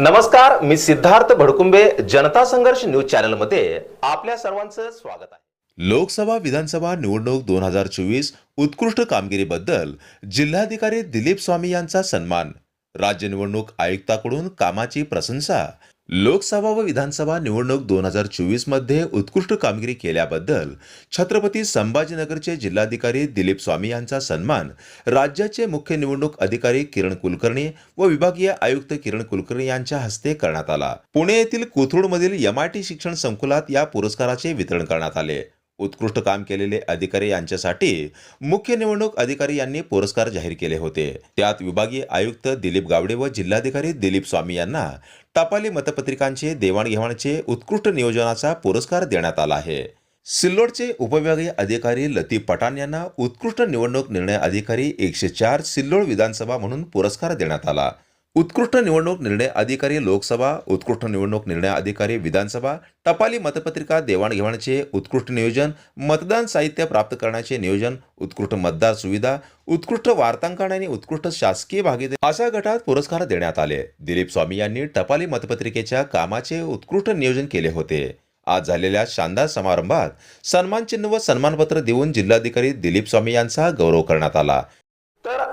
नमस्कार मी सिद्धार्थ भडकुंबे जनता संघर्ष न्यूज चॅनलमध्ये आपल्या सर्वांचं स्वागत आहे. लोकसभा विधानसभा निवडणूक दोन हजार चोवीस उत्कृष्ट कामगिरीबद्दल जिल्हाधिकारी दिलीप स्वामी यांचा सन्मान राज्य निवडणूक आयुक्ताकडून कामाची प्रशंसा लोकसभा व विधानसभा निवडणूक दोन हजार चोवीसमध्ये उत्कृष्ट कामगिरी केल्याबद्दल छत्रपती संभाजीनगरचे जिल्हाधिकारी दिलीप स्वामी यांचा सन्मान राज्याचे मुख्य निवडणूक अधिकारी किरण कुलकर्णी व विभागीय आयुक्त किरण कुलकर्णी यांच्या हस्ते करण्यात आला. पुणे येथील कोथरूडमधील एमआयटी शिक्षण संकुलात या पुरस्काराचे वितरण करण्यात आले. उत्कृष्ट काम केलेले अधिकारी यांच्यासाठी मुख्य निवडणूक अधिकारी यांनी पुरस्कार जाहीर केले होते. त्यात विभागीय आयुक्त दिलीप गावडे व जिल्हाधिकारी दिलीप स्वामी यांना टपाली मतपत्रिकांचे देवाणघेवाणचे उत्कृष्ट नियोजनाचा पुरस्कार देण्यात आला आहे. सिल्लोडचे उपविभागीय अधिकारी लतीफ पठाण यांना उत्कृष्ट निवडणूक निर्णय अधिकारी एकशे चार सिल्लोड विधानसभा म्हणून पुरस्कार देण्यात आला. उत्कृष्ट निवडणूक निर्णय अधिकारी लोकसभा उत्कृष्ट निवडणूक निर्णय अधिकारी विधानसभा टपाली मतपत्रिका देवाणघेवाणीचे उत्कृष्ट नियोजन मतदान साहित्य प्राप्त करण्याचे नियोजन उत्कृष्ट मतदार सुविधा उत्कृष्ट वार्तांकन आणि उत्कृष्ट शासकीय भागीदारी अशा गटात पुरस्कार देण्यात आले. दिलीप स्वामी यांनी टपाली मतपत्रिकेच्या कामाचे उत्कृष्ट नियोजन केले होते. आज झालेल्या शानदार समारंभात सन्मान चिन्ह व सन्मानपत्र देऊन जिल्हाधिकारी दिलीप स्वामी यांचा गौरव करण्यात आला.